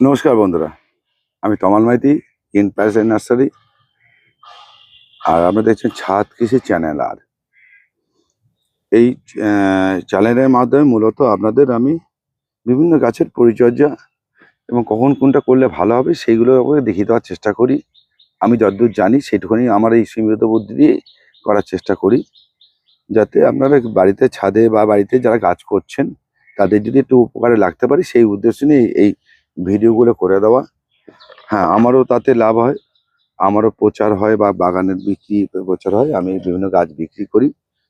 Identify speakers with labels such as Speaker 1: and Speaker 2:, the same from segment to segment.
Speaker 1: নমস্কার বন্ধুরা, আমি তমাল মাইতি, ইন প্যারাসাইন নার্সারি, আর আমরা দেখছেন ছাদ কৃষি চ্যানেল আর। এই চ্যানেলের মাধ্যমে মূলত আপনাদের আমি বিভিন্ন গাছের পরিচর্যা এবং কখন কোনটা করলে ভালো হবে সেইগুলো দেখিয়ে দেওয়ার চেষ্টা করি। আমি যতদূর জানি সেটুকুনি আমার এই সীমিত বুদ্ধি দিয়ে করার চেষ্টা করি। যাতে আপনারা বাড়িতে ছাদে বা বাড়িতে যারা গাছ করছেন, তাদের যদি একটু উপকারে লাগতে পারে, সেই উদ্দেশ্য নিয়ে এই ভিডিওগুলো করে দেওয়া। হ্যাঁ আমারও তাতে লাভ হয়। আমারও প্রচার হয় বা বাগানের বিক্রি প্রচার হয়। আমি বিভিন্ন গাছ বিক্রি করি।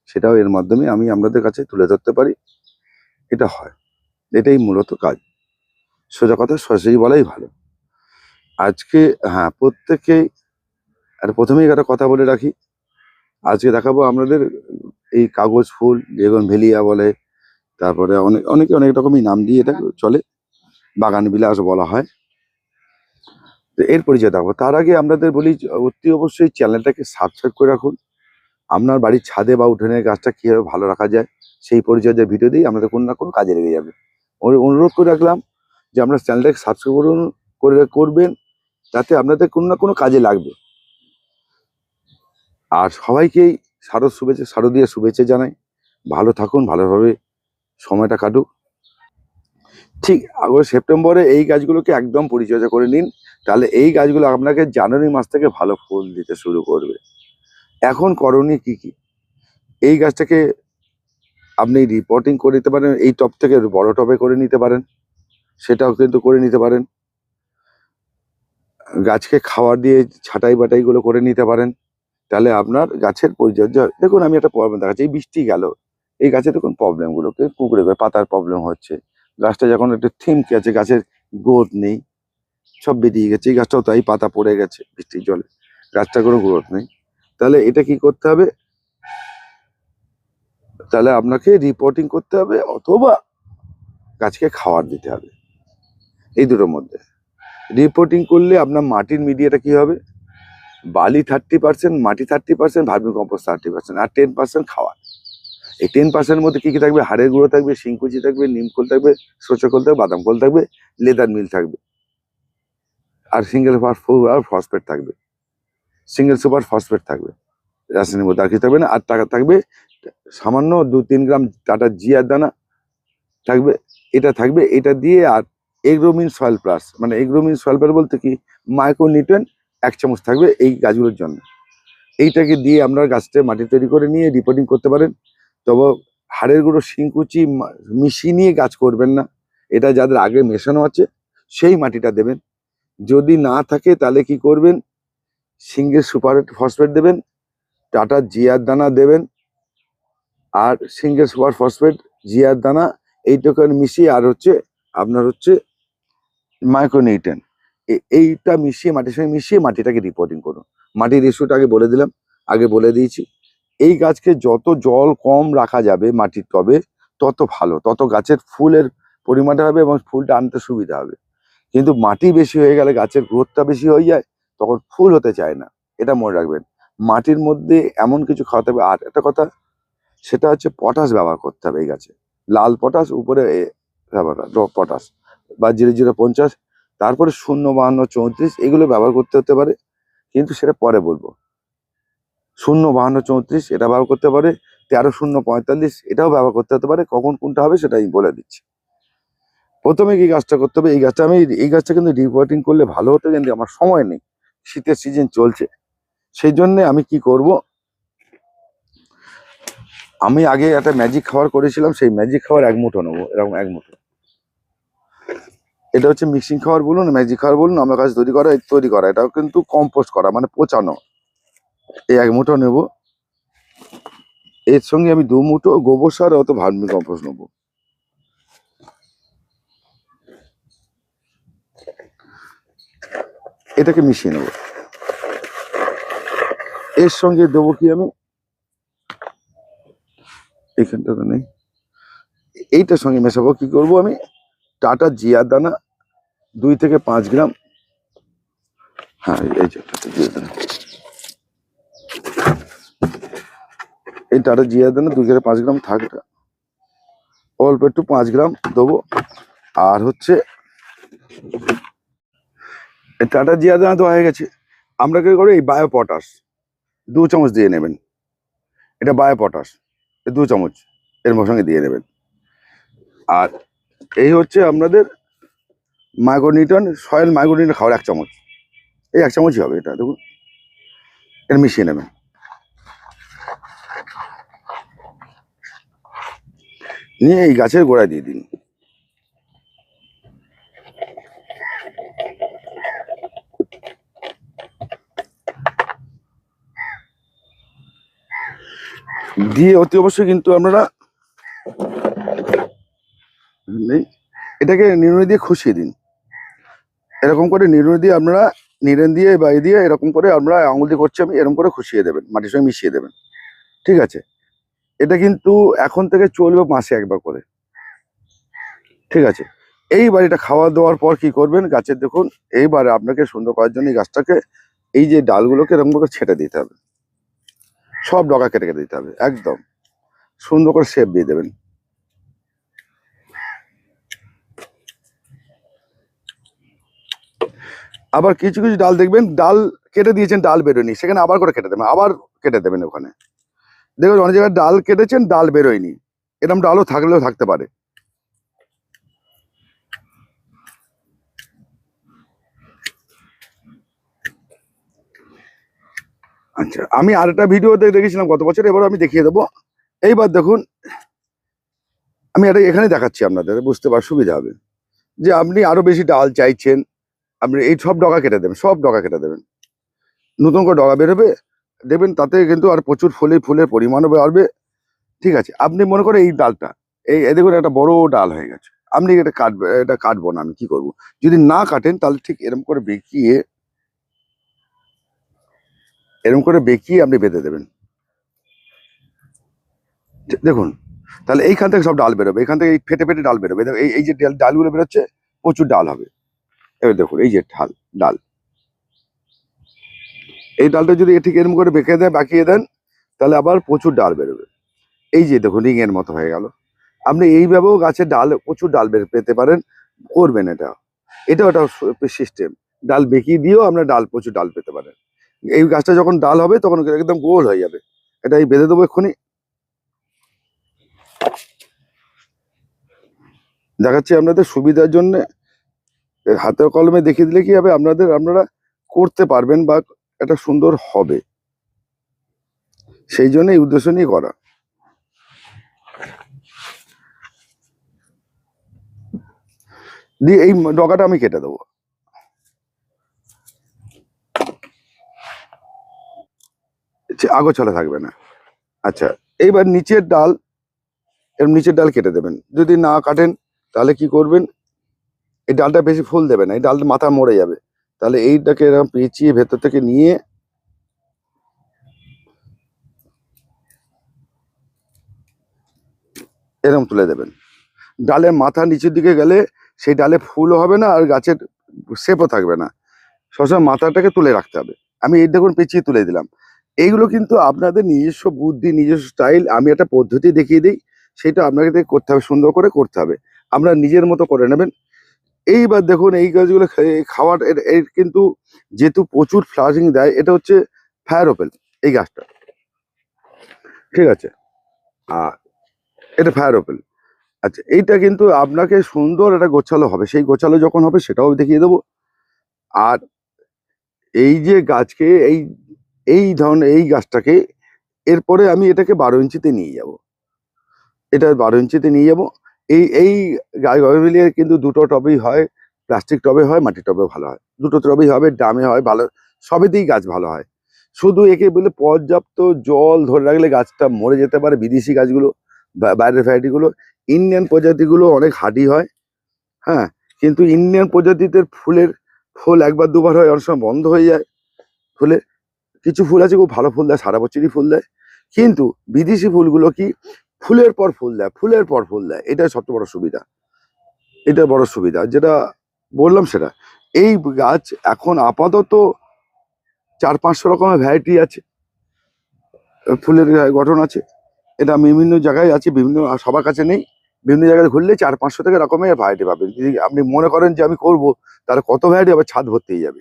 Speaker 1: সেটাও এর মাধ্যমে আমি আপনাদের কাছে তুলে ধরতে পারি। এটা হয়। এটাই মূলত কাজ। সোজা কথা সরাসরি বলাই ভালো। আজকে হ্যাঁ প্রত্যেকেই আর প্রথমেই একটা কথা বলে রাখি। আজকে দেখাবো আপনাদের এই কাগজ ফুল যেগুলো ভেলিয়া বলে। তারপরে অনেক, অনেকে অনেক রকমই নাম দিয়ে এটা চলে। বাগান বিলাস বলা হয়। তো এর পরিচয় দেখাবো। তার আগে আপনাদের বলি অতি অবশ্যই চ্যানেলটাকে সাবস্ক্রাইব করে রাখুন। আপনার বাড়ির ছাদে বা উঠোনের গাছটা কীভাবে ভালো রাখা যায়, সেই পরিচর্যার ভিডিও দিয়েই আমাদের কোনো না কোনো কাজে লেগে যাবে। অনুরোধ করে রাখলাম যে, আপনার চ্যানেলটাকে সাবস্ক্রাইব করুন, করে করবেন, যাতে আপনাদের কোনো না কোনো কাজে লাগবে। আর সবাইকেই শারদ শুভেচ্ছা, শারদীয় শুভেচ্ছা জানাই। ভালো থাকুন, ভালোভাবে সময়টা কাটুক। ঠিক, আগস্ট, সেপ্টেম্বরে এই গাছগুলোকে একদম পরিচর্যা করে নিন। তাহলে এই গাছগুলো আপনাকে জানুয়ারি মাস থেকে ভালো ফুল দিতে শুরু করবে। এখন করণীয় কি কি? এই গাছটাকে আপনি রিপোর্টিং করে নিতে পারেন, এই টপ থেকে বড় টবে করে নিতে পারেন, সেটাও কিন্তু করে নিতে পারেন। গাছকে খাওয়ার দিয়ে ছাটাই বাটাইগুলো করে নিতে পারেন। তাহলে আপনার গাছের পরিচর্যা, দেখুন আমি একটা প্রবলেম দেখাচ্ছি, এই বৃষ্টি গেল, এই গাছে দেখুন প্রবলেমগুলোকে কুকুরে করে পাতার প্রবলেম হচ্ছে। গাছটা যখন একটু থিমকে আছে, গাছের গ্রোথ নেই, সব বেরিয়ে গেছে। এই গাছটাও তাই পাতা পড়ে গেছে বৃষ্টির জলে। গাছটা কোনো গ্রোথ নেই। তাহলে এটা কি করতে হবে? তাহলে আপনাকে রিপোর্টিং করতে হবে অথবা গাছকে খাবার দিতে হবে। এই দুটোর মধ্যে। রিপোর্টিং করলে আপনার মাটির মিডিয়াটা কি হবে? বালি থার্টি পার্সেন্ট মাটি thirty percent vermicompost thirty percent আর টেন পার্সেন্ট খাওয়ার। এই টেন পার্সেন্টের মধ্যে কি কি থাকবে? হাড়ের গুঁড়ো থাকবে, শিংকুচি থাকবে নিমখোল থাকবে খোল থাকবে, বাদাম খোল থাকবে, লেদার মিল থাকবে। আর সিঙ্গেল আর ফসফেট থাকবে। সিঙ্গেল সুপার ফসফেট থাকবে। রাসায়নিক মধ্যে আর কিছু থাকবে না। আর টাকা থাকবে, সামান্য দু তিন গ্রাম টাটা জিয়ার দানা থাকবে, এটা থাকবে, এটা দিয়ে আর এগ্রোমিন সয়েল প্লাস মানে এগ্রোমিন সয়েল প্লাস বলতে কি? মাইক্রোনিউট্রেন এক চামচ থাকবে এই গাছগুলোর জন্য। এইটাকে দিয়ে আপনার গাছটা মাটি তৈরি করে নিয়ে রিপোর্টিং করতে পারেন। তবে হাড়ের গুঁড়ো শিংকুচি মা- মিশিয়ে নিয়ে গাছ করবেন না। এটা যাদের আগে মেশানো আছে, সেই মাটিটা দেবেন। যদি না থাকে তাহলে কি করবেন? সিঙ্গের সুপার ফসফেট দেবেন, টাটা জিয়ার দানা দেবেন, আর সিঙ্গের সুপার ফসফেট জিয়ার দানা এইটুকু মিশিয়ে, আর হচ্ছে আপনার হচ্ছে মাইক্রোনিউট্রেন। এইটা মিশিয়ে, মাটির সঙ্গে মিশিয়ে মাটিটাকে রিপোর্টিং করুন। মাটির ইস্যুটা আগে বলে দিলাম, আগে বলে দিয়েছি। এই গাছকে যত জল কম রাখা যাবে মাটির টবে, তত ভালো, তত গাছের ফুলের পরিমাণটা হবে এবং ফুলটা আনতে সুবিধা হবে। কিন্তু মাটি বেশি হয়ে গেলে গাছের গ্রোথটা বেশি হয়ে যায়, তখন ফুল হতে চায় না। এটা মনে রাখবেন। মাটির মধ্যে এমন কিছু খাওয়াতে হবে। আর একটা কথা, সেটা হচ্ছে পটাশ ব্যবহার করতে হবে এই গাছে। লাল পটাশ, উপরে ব্যবহার পটাশ বা জিরো জিরো পঞ্চাশ, তারপরে শূন্য, বাহান্ন, চৌত্রিশ, এগুলো ব্যবহার করতে হতে পারে। কিন্তু সেটা পরে বলব। শূন্য বাহান্ন চৌত্রিশ, এটা ব্যবহার করতে পারে। তেরো শূন্য পঁয়তাল্লিশ, এটাও ব্যবহার করতে হতে পারে। কখন কোনটা হবে সেটা আমি বলে দিচ্ছি। প্রথমে কি গাছটা করতে হবে? এই গাছটা আমি, এই গাছটা কিন্তু রিপোর্টিং করলে ভালো হতো, কিন্তু আমার সময় নেই। শীতের সিজন চলছে। সেই জন্যে আমি কি করব? আমি আগে একটা ম্যাজিক খাবার করেছিলাম, সেই ম্যাজিক খাবার এক মুঠো নেব, এরকম এক মুঠো। এটা হচ্ছে মিক্সিং খাবার বলুন ম্যাজিক খাবার বলুন, আমার কাছে তৈরি করা তৈরি করা, এটাও কিন্তু কম্পোস্ট করা মানে পচানো। এই এক মুঠো নেব। এর সঙ্গে আমি দু মুঠো গোবর সার অত ভার্মি কম্পোস্ট নেব। এটাকে মিশিয়ে নেব। এর সঙ্গে দেবো কি আমি? এখানটা তো নেই। এইটার সঙ্গে মেশাবো কি করব আমি? টাটা জিয়ার দানা, দুই থেকে পাঁচ গ্রাম। হ্যাঁ এই যে জিয়ার দানা। এই টাটা জিয়ার দানা দুই থেকে পাঁচ গ্রাম থাক। অল্প একটু পাঁচ গ্রাম দেবো। আর হচ্ছে টাটা জিয়া দানা তো হয়ে গেছে। আমরা কি করি, এই বায়ো পটাশ, দু চামচ দিয়ে নেবেন। এটা বায়ো পটাশ দু চামচ, এর সঙ্গে দিয়ে নেবেন। আর এই হচ্ছে আপনাদের মাইক্রোনিউটন সয়েল মাইক্রোনিউটন খাওয়ার এক চামচ। এই এক চামচই হবে এটা, দেখুন। এটা মিশিয়ে নেবেন। নিয়ে এই গাছের গোড়ায় দিয়ে দিন। দিয়ে অতি অবশ্যই কিন্তু আপনারা এটাকে নিড়ুনি দিয়ে খুশিয়ে দিন। এরকম করে নিড়ুনি দিয়ে আপনারা নিড়েন দিয়ে বাই দিয়ে এরকম করে আমরা আঙুল দিয়ে করছি আমি এরকম করে খুশিয়ে দেবেন, মাটির সঙ্গে মিশিয়ে দেবেন। ঠিক আছে? এটা কিন্তু এখন থেকে চলবে মাসে একবার করে। ঠিক আছে? এইবার এটা খাওয়া দাওয়ার পর কি করবেন? গাছের দেখুন, এইবারে আপনাকে সুন্দর করার জন্য এই গাছটাকে, এই যে ডালগুলোকে এরকম করে ছেটে দিতে হবে। সব ডগা কেটে কেটে দিতে হবে, একদম। সুন্দর করে শেপ দিয়ে দেবেন। আবার কিছু কিছু ডাল দেখবেন, ডাল কেটে দিয়েছেন, ডাল বেরোয়নি। সেখানে আবার করে কেটে দেবেন, আবার কেটে দেবেন ওখানে। দেখবেন অনেক জায়গায় ডাল কেটেছেন, ডাল বেরোয়নি। এরকম ডালও থাকলেও থাকতে পারে। আচ্ছা আমি আর আরেকটা ভিডিওতে দেখেছিলাম, গত বছর এবার আমি দেখিয়ে দেবো। এইবার দেখুন, আমি এটা এখানে দেখাচ্ছি আপনাদের, বুঝতে পার সুবিধা হবে। যে আপনি আরও বেশি ডাল চাইছেন, আপনি এই সব ডগা কেটে দেবেন, সব ডগা কেটে দেবেন। নতুন করে ডগা বেরোবে দেখবেন তাতে কিন্তু আর প্রচুর ফুলে, ফুলের পরিমাণও বাড়বে। ঠিক আছে, আপনি মনে করেন এই ডালটা, এই দেখুন, একটা বড় ডাল হয়ে গেছে। আপনি এটা কাটবে এটা কাটবো না, আমি কি করব? যদি না কাটেন, তাহলে ঠিক এরম করে বেঁকিয়ে, এরম করে বেঁকিয়ে আপনি বেঁধে দেবেন। দেখুন, তাহলে এইখান থেকে সব ডাল বেরোবে, এখান থেকে এই ফেটে ফেটে ডাল বেরোবে। এই এই যে ডাল- ডালগুলো বেরোচ্ছে, প্রচুর ডাল হবে। এবার দেখুন, এই যে ঢাল, ডাল। এই ডালটা যদি ঠিক এরম করে বেঁকে দেয়, বাঁকিয়ে দেন, তাহলে আবার প্রচুর ডাল বেরোবে। এই যে দেখুন রিং এর মতো হয়ে গেল। আপনি এইভাবেও গাছে ডাল, প্রচুর ডাল বের, পেতে পারেন, করবেন এটা। এটাও একটা সিস্টেম ডাল বেঁকিয়ে দিয়েও আপনার ডাল, প্রচুর ডাল পেতে পারেন। এই গাছটা যখন ডাল হবে, তখন একদম গোল হয়ে যাবে। এটা এই বেঁধে দেবো এক্ষুনি। দেখাচ্ছি আপনাদের সুবিধার জন্য। হাতে কলমে দেখিয়ে দিলে কি হবে? আপনাদের, আপনারা করতে পারবেন বা এটা সুন্দর হবে। সেই জন্য এই উদ্দেশ্য নিয়ে করা। দিয়ে এই ডগাটা আমি কেটে দেবো। আগোছালা থাকবে না। আচ্ছা এইবার নিচের ডাল, এর নিচের ডাল কেটে দেবেন। যদি না কাটেন, তাহলে কি করবেন? এই ডালটা বেশি ফুল দেবে না, এই ডালটা মাথা মরে যাবে। তাহলে এইটাকে এরকম পেঁচিয়ে ভেতর থেকে নিয়ে এরকম তুলে দেবেন। ডালের মাথা নিচের দিকে গেলে সেই ডালে ফুলও হবে না আর গাছের শেপও থাকবে না। সবসময় মাথাটাকে তুলে রাখতে হবে। আমি এই দেখুন পেঁচিয়ে তুলে দিলাম। এইগুলো কিন্তু আপনাদের নিজস্ব বুদ্ধি, নিজস্ব স্টাইল, আমি একটা পদ্ধতি দেখিয়ে দিই, সেটা আপনাকে করতে হবে, সুন্দর করে করতে হবে। আপনারা নিজের মতো করে নেবেন। এইবার দেখুন এই গাছগুলো খাওয়ার, এর কিন্তু যেহেতু প্রচুর ফ্লাওয়ারিং দেয়, এটা হচ্ছে ফায়ার ওপেল এই গাছটা। ঠিক আছে? আর এটা ফায়ার ওপেল আচ্ছা এইটা কিন্তু আপনাকে সুন্দর একটা গোছালো হবে, সেই গোছালো যখন হবে সেটাও দেখিয়ে দেবো। আর এই যে গাছকে, এই এই ধরনের, এই গাছটাকে এরপরে আমি এটাকে বারো ইঞ্চিতে নিয়ে যাব। এটা বারো ইঞ্চিতে নিয়ে যাব। এই এই মিলিয়ে কিন্তু দুটো টবেই হয় প্লাস্টিক টবে হয়, মাটির টবে ভালো হয়। দুটো টবেই হবে ড্রামে হয়, ভালো, সবেতেই গাছ ভালো হয়। শুধু একে বলে পর্যাপ্ত জল ধরে রাখলে গাছটা মরে যেতে পারে, বিদেশি গাছগুলো বাইরের ভ্যারাইটিগুলো। ইন্ডিয়ান প্রজাতিগুলো অনেক হার্ডি হয় হ্যাঁ? কিন্তু ইন্ডিয়ান প্রজাতিতে ফুলের, ফুল একবার দুবার হয়, অনেক সময় বন্ধ হয়ে যায়। ফুলে, কিছু ফুল আছে, খুব ভালো ফুল দেয়, সারা বছরই ফুল দেয়। কিন্তু বিদেশি ফুলগুলো কি ফুলের পর ফুল দেয়, ফুলের পর ফুল দেয়, এটাই সবচেয়ে বড় সুবিধা। এটা বড় সুবিধা, যেটা বললাম সেটা। এই গাছ এখন আপাতত চার পাঁচশো রকমের ভ্যারাইটি আছে। ফুলের গঠন আছে। এটা বিভিন্ন জায়গায় আছে, বিভিন্ন সবার কাছে নেই। বিভিন্ন জায়গায় ঘুরলে চার পাঁচশো থেকে রকমের ভ্যারাইটি পাবেন। যদি আপনি মনে করেন যে আমি করব, তাহলে কত ভ্যারাইটি আবার ছাদ ভর্তি হয়ে যাবে।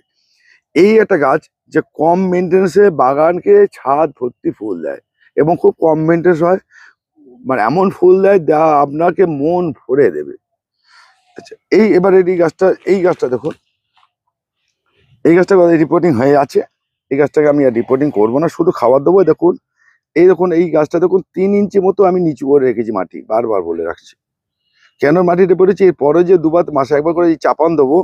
Speaker 1: এই একটা গাছ যে কম মেনটেন্সে বাগানকে ছাদ ভর্তি ফুল দেয় এবং খুব কম মেনটেন্স হয় মানে এমন ফুল দেয় যা আপনাকে মন ভরে দেবে। আচ্ছা এই এবারে এই গাছটা এই গাছটা দেখুন। এই গাছটা রিপোর্টিং হয়ে আছে। এই গাছটাকে আমি আর রিপোর্টিং করব না, শুধু খাবার দেবো, দেখুন। এই দেখুন, এই গাছটা দেখুন, তিন ইঞ্চি মতো আমি নিচু করে রেখেছি মাটি, বারবার বলে রাখছি। কেন মাটিতে পড়েছি? এর পরে যে দুবার মাসে একবার করে এই চাপান দেবো,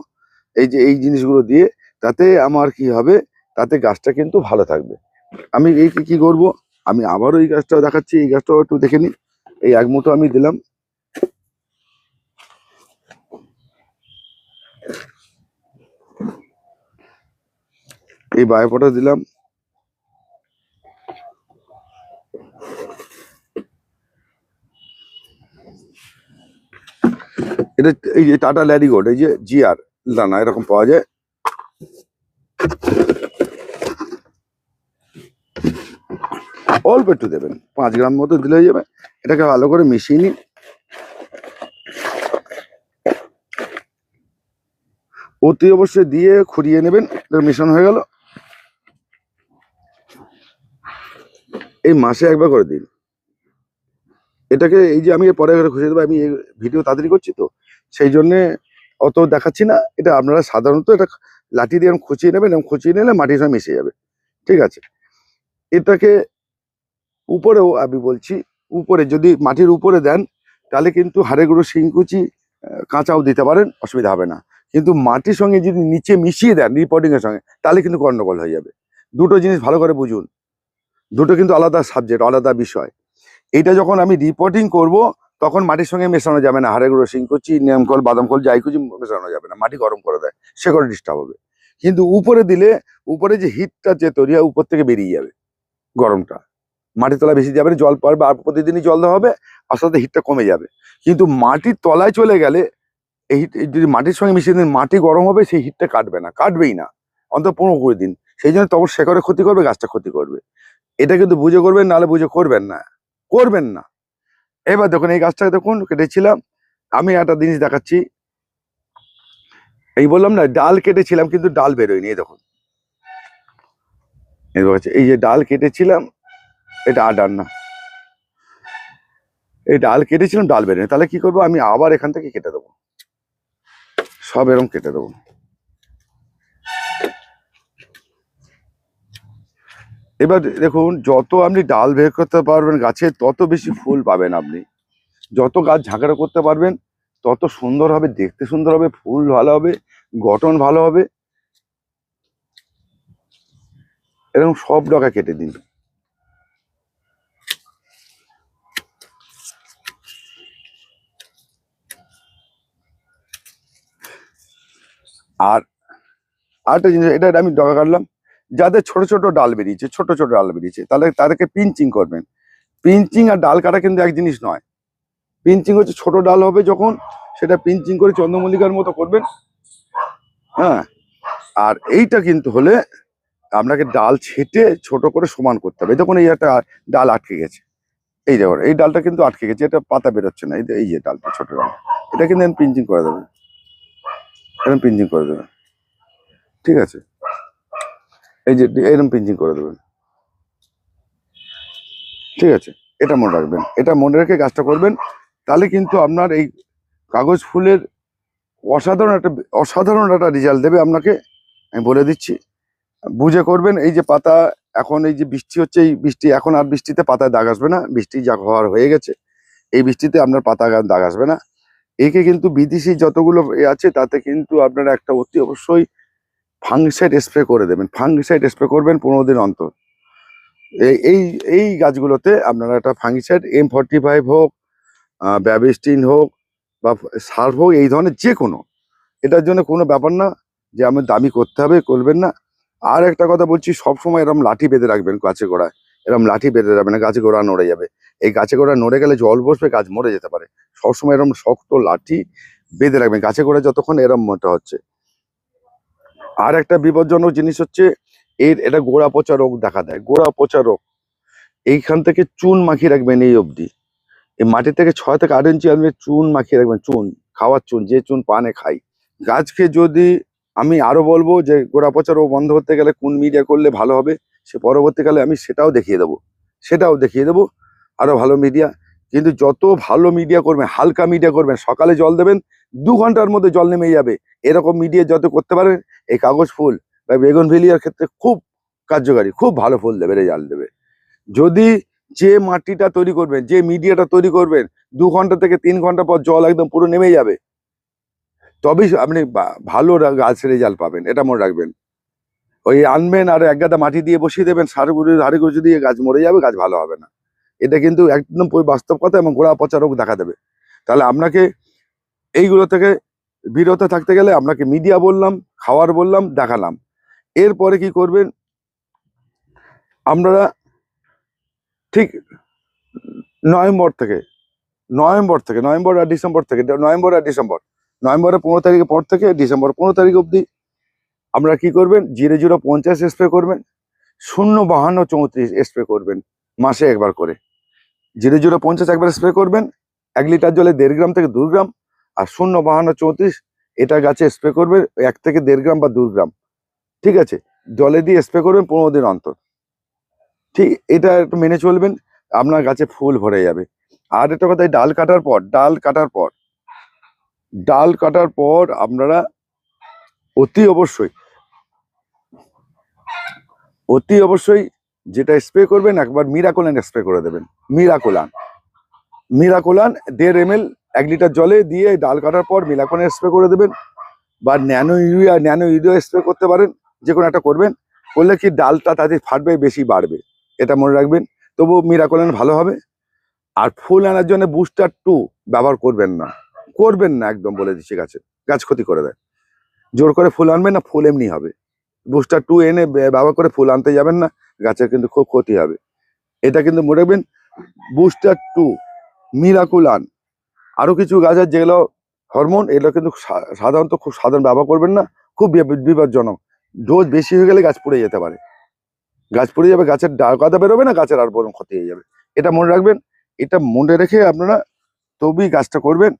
Speaker 1: এই যে এই জিনিসগুলো দিয়ে, তাতে আমার কি হবে? তাতে গাছটা কিন্তু ভালো থাকবে। আমি এই কি করব? আমি আবারও এই গাছটাও দেখাচ্ছি, এই গাছটাও একটু দেখে নিই। এই এক মুঠো আমি দিলাম। এই বায়োপটা দিলাম। এটা এই যে টাটা ল্যারিগোড এই যে জিআর দানা এরকম পাওয়া যায়। অল্প একটু দেবেন। পাঁচ গ্রাম মতো দিলে যাবে। এটাকে ভালো করে মিশিয়ে নিন। অতি অবশ্যই দিয়ে খুঁড়িয়ে নেবেন। মিশ্রণ হয়ে গেল। এই মাসে একবার করে দিন। এটাকে এই যে আমি পরে খুঁজে দেবো, আমি এই ভিডিও তাড়াতাড়ি করছি তো। সেই জন্যে অত দেখাচ্ছি না। এটা আপনারা সাধারণত এটা লাঠি দিয়ে খুঁচিয়ে নেবেন এবং খুঁচিয়ে নিলে মাটির সঙ্গে মিশে যাবে। ঠিক আছে। এটাকে উপরেও আমি বলছি, উপরে যদি মাটির উপরে দেন, তাহলে কিন্তু হাড়ে গুঁড়ো শিংকুচি কাঁচাও দিতে পারেন, অসুবিধা হবে না। কিন্তু মাটির সঙ্গে যদি নিচে মিশিয়ে দেন রিপোর্টিং এর সঙ্গে, তাহলে কিন্তু গন্ডগোল হয়ে যাবে। দুটো জিনিস ভালো করে বুঝুন। দুটো কিন্তু আলাদা সাবজেক্ট আলাদা বিষয়। এটা যখন আমি রিপোর্টিং করব, তখন মাটির সঙ্গে মেশানো যাবে না। হাড়ে গুঁড়ো শিংকুচি নিয়মকল বাদামকল, যাই কুচি মেশানো যাবে না। মাটি গরম করে দেয়, সে করে ডিস্টার্ব হবে। কিন্তু উপরে দিলে, উপরে যে হিটটা যে তৈরি হয়, উপর থেকে বেরিয়ে যাবে গরমটা। মাটির তলায় বেশি যাবে জল পড়বে আর প্রতিদিনই জল দেওয়া হবে আস্তে আস্তে হিটটা কমে যাবে। কিন্তু মাটির তলায় চলে গেলে এই হিট যদি মাটির সঙ্গে মিশিয়ে দিন মাটি গরম হবে সেই হিটটা কাটবে না কাটবেই না। অন্তত পনেরো কুড়ি দিন। সেই জন্য তখন শেকড়ে ক্ষতি করবে গাছটা ক্ষতি করবে। এটা কিন্তু বুঝে করবেন নাহলে বুঝে করবেন না করবেন না। এবার দেখুন এই গাছটাকে দেখুন কেটেছিলাম। আমি একটা জিনিস দেখাচ্ছি। এই বললাম না ডাল কেটেছিলাম কিন্তু ডাল বেরোয়নি দেখুন, এই যে ডাল কেটেছিলাম এটা আডার না। এই ডাল কেটেছিলাম, ডাল বেরোয়নি। তাহলে কি করব? আমি আবার এখান থেকে কেটে দেবো। সব এরকম কেটে দেবো। এবার দেখুন, যত আপনি ডাল বের করতে পারবেন গাছে, তত বেশি ফুল পাবেন আপনি। যত গাছ ঝাঁকড়া করতে পারবেন, তত সুন্দর হবে, দেখতে সুন্দর হবে, ফুল ভালো হবে, গঠন ভালো হবে। এরকম সব ডগা কেটে দিন। আর আরেকটা জিনিস, এটা আমি ডগা কাটলাম। যাদের ছোট ছোট ডাল বেরিয়েছে, ছোট ছোট ডাল বেরিয়েছে তাহলে তাদেরকে পিঞ্চিং করবেন। পিঞ্চিং আর ডাল কাটা কিন্তু এক জিনিস নয়। পিঞ্চিং হচ্ছে ছোট ডাল হবে যখন, সেটা পিঞ্চিং করে চন্দ্রমল্লিকার মতো করবেন। হ্যাঁ আর এইটা কিন্তু হলে আপনাকে ডাল ছেটে ছোট করে সমান করতে হবে। দেখুন, এই একটা ডাল আটকে গেছে। এই দেখুন, এই ডালটা কিন্তু আটকে গেছে, এটা পাতা বেরোচ্ছে না। এই যে- এই যে ডালটা, ছোট ডাল। এটা কিন্তু আমি পিঞ্চিং করে দেবেন এরকম পিঞ্চিং করে দেবেন। ঠিক আছে? এই যে এরকম পিঞ্চিং করে দেবেন। ঠিক আছে? এটা মনে রাখবেন। এটা মনে রেখে কাজটা করবেন। তাহলে কিন্তু আপনার এই কাগজ ফুলের অসাধারণ একটা অসাধারণ একটা রেজাল্ট দেবে আপনাকে। আমি বলে দিচ্ছি। বুঝে করবেন। এই যে পাতা এখন এই যে বৃষ্টি হচ্ছে, এই বৃষ্টি এখন আর বৃষ্টিতে পাতায় দাগ আসবে না। বৃষ্টি যা হওয়ার হয়ে গেছে। এই বৃষ্টিতে আপনার পাতা দাগ আসবে না। একে কিন্তু বিদেশি যতগুলো আছে, তাতে কিন্তু আপনারা একটা অতি অবশ্যই ফাঙ্গিসাইড স্প্রে করে দেবেন। ফাঙ্গিসাইড স্প্রে করবেন পনেরো দিন অন্তর। এই এই গাছগুলোতে আপনারা একটা ফাঙ্গিসাইড এম ফর্টি ফাইভ হোক ব্যাবিস্টিন হোক বা সার্ভ হোক, এই ধরনের যে কোনো এটার জন্য কোনো ব্যাপার না যে আমি দামি করতে হবে, করবেন না। আর একটা কথা বলছি, সবসময় এরকম লাঠি বেঁধে রাখবেন গাছে গোড়ায়। এরকম লাঠি বেঁধে রাখবেন গাছে গোড়া নড়ে যাবে। এই গাছে গোড়া নড়ে গেলে জল বসবে, গাছ মরে যেতে পারে। সবসময় এরকম শক্ত লাঠি বেঁধে রাখবেন, গাছে গোড়া যতক্ষণ এরম মোটা হচ্ছে। আর একটা বিপজ্জনক জিনিস হচ্ছে, এর এটা গোড়া পচা রোগ দেখা দেয়, গোড়া পচা রোগ। এইখান থেকে চুন মাখিয়ে রাখবেন এই অবধি। এই মাটি থেকে ছয় থেকে আট ইঞ্চি আপনি চুন মাখিয়ে রাখবেন, চুন, খাওয়ার চুন, যে চুন পানে খাই। গাছকে যদি আমি আরও বলব যে, গোড়া পচা রোগ বন্ধ করতে গেলে কোন মিডিয়া করলে ভালো হবে, সে পরবর্তীকালে আমি সেটাও দেখিয়ে দেবো। সেটাও দেখিয়ে দেবো, আরও ভালো মিডিয়া কিন্তু যত ভালো মিডিয়া করবেন, হালকা মিডিয়া করবেন, সকালে জল দেবেন, দু ঘণ্টার মধ্যে জল নেমে যাবে। এরকম মিডিয়া যত করতে পারেন, এই কাগজ ফুল বা বেগুন ভেলিয়ার ক্ষেত্রে খুব কার্যকারী, খুব ভালো ফুল দেবে রেজাল্ট দেবে। যদি যে মাটিটা তৈরি করবেন, যে মিডিয়াটা তৈরি করবেন, দু ঘণ্টা থেকে তিন ঘণ্টা পর জল একদম পুরো নেমে যাবে, তবেই আপনি ভালো গাছ রেজাল্ট পাবেন, এটা মনে রাখবেন। ওই আনবেন আর এক গাদা মাটি দিয়ে বসিয়ে দেবেন, সার গুঁড়ি হাড়ি গুঁড়ি দিয়ে গাছ মরে যাবে, গাছ ভালো হবে না। এটা কিন্তু একদম বাস্তব কথা এবং গোড়া পচা রোগ দেখা দেবে। তাহলে আপনাকে এইগুলো থেকে বিরত থাকতে গেলে আপনাকে মিডিয়া বললাম, খাওয়ার বললাম, দেখালাম। এরপরে কি করবেন? আপনারা ঠিক নভেম্বর থেকে নভেম্বর থেকে, নভেম্বর আর ডিসেম্বর থেকে, নভেম্বর আর ডিসেম্বর, নভেম্বরের পনেরো তারিখের পর থেকে ডিসেম্বর পনেরো তারিখ অবধি আপনারা কি করবেন? জিরো জিরো পঞ্চাশ স্প্রে করবেন, শূন্য বাহান্ন চৌত্রিশ স্প্রে করবেন। মাসে একবার করে। জিরো জিরো পঞ্চাশ একবার স্প্রে করবেন, এক লিটার জলে দেড় গ্রাম থেকে দু গ্রাম, আর শূন্য বাহান্ন চৌত্রিশ এটা গাছে স্প্রে করবেন, এক থেকে দেড় গ্রাম বা দু গ্রাম। ঠিক আছে? জলে দিয়ে স্প্রে করবেন পনেরো দিন অন্তর। ঠিক, এটা একটু মেনে চলবেন, আপনার গাছে ফুল ভরে যাবে। আর একটা কথা ডাল কাটার পর, ডাল কাটার পর, ডাল কাটার পর আপনারা অতি অবশ্যই অতি অবশ্যই যেটা স্প্রে করবেন, একবার মিরাকোলান স্প্রে করে দেবেন। মিরাকোলান মিরাকোলান দেড় এম এক লিটার জলে দিয়ে ডাল কাটার পর মিরাকোলান স্প্রে করে দেবেন বা nano urea nano urea spray করতে পারেন, যে কোনো একটা করবেন। করলে কি ডালটা তাদের ফাটবে, বেশি বাড়বে। এটা মনে রাখবেন। তবু মিরাকোলান ভালো হবে। আর ফুল আনার জন্য বুস্টার টু ব্যবহার করবেন না। করবেন না, একদম বলে দিচ্ছি গাছে। গাছ ক্ষতি করে দেয়। জোর করে ফুল আনবেন না, ফুল এমনি হবে। বুস্টার টু এনে ব্যবহার করে ফুল আনতে যাবেন না, গাছের কিন্তু খুব ক্ষতি হবে। এটা কিন্তু মনে রাখবেন বুস্টার টু মিরাকুলান আরও কিছু গাছ যেগুলো হরমোন এগুলো কিন্তু সাধারণত খুব সাধারণ ব্যবহার করবেন না, খুব বিপজ্জনক। ডোজ বেশি হয়ে গেলে গাছ পড়ে যেতে পারে। গাছ পড়ে যাবে, গাছের ডাল কাদা বেরোবে না, গাছের আর বরং ক্ষতি হয়ে যাবে। এটা মনে রাখবেন, এটা মনে রেখে আপনারা তবেই গাছটা করবেন।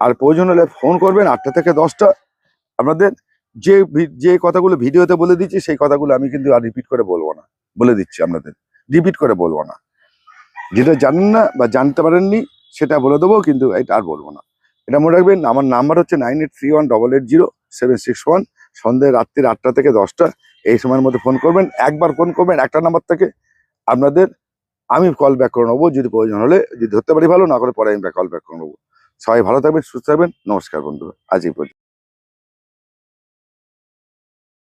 Speaker 1: আর প্রয়োজন হলে ফোন করবেন, আটটা থেকে দশটা। আপনাদের যে যে কথাগুলো ভিডিওতে বলে দিচ্ছি, সেই কথাগুলো আমি কিন্তু আর রিপিট করে বলব না। বলে দিচ্ছি আপনাদের। রিপিট করে বলব না। যেটা জানেন না বা জানতে পারেননি, সেটা বলে দেবো, কিন্তু এটা আর বলব না। এটা মনে রাখবেন, আমার নাম্বার হচ্ছে nine eight three one double eight zero seven six one সন্ধ্যে রাত্রির আটটা থেকে দশটা, এই সময়ের মধ্যে ফোন করবেন। একবার ফোন করবেন একটা নাম্বার থেকে। আপনাদের আমি কল ব্যাক করে নেব, যদি প্রয়োজন হলে। যদি ধরতে পারি ভালো, না করে পরে আমি কল ব্যাক করে নেব। সবাই ভালো থাকবেন, সুস্থ থাকবেন। নমস্কার বন্ধুরা। আজ এই পর্যন্ত।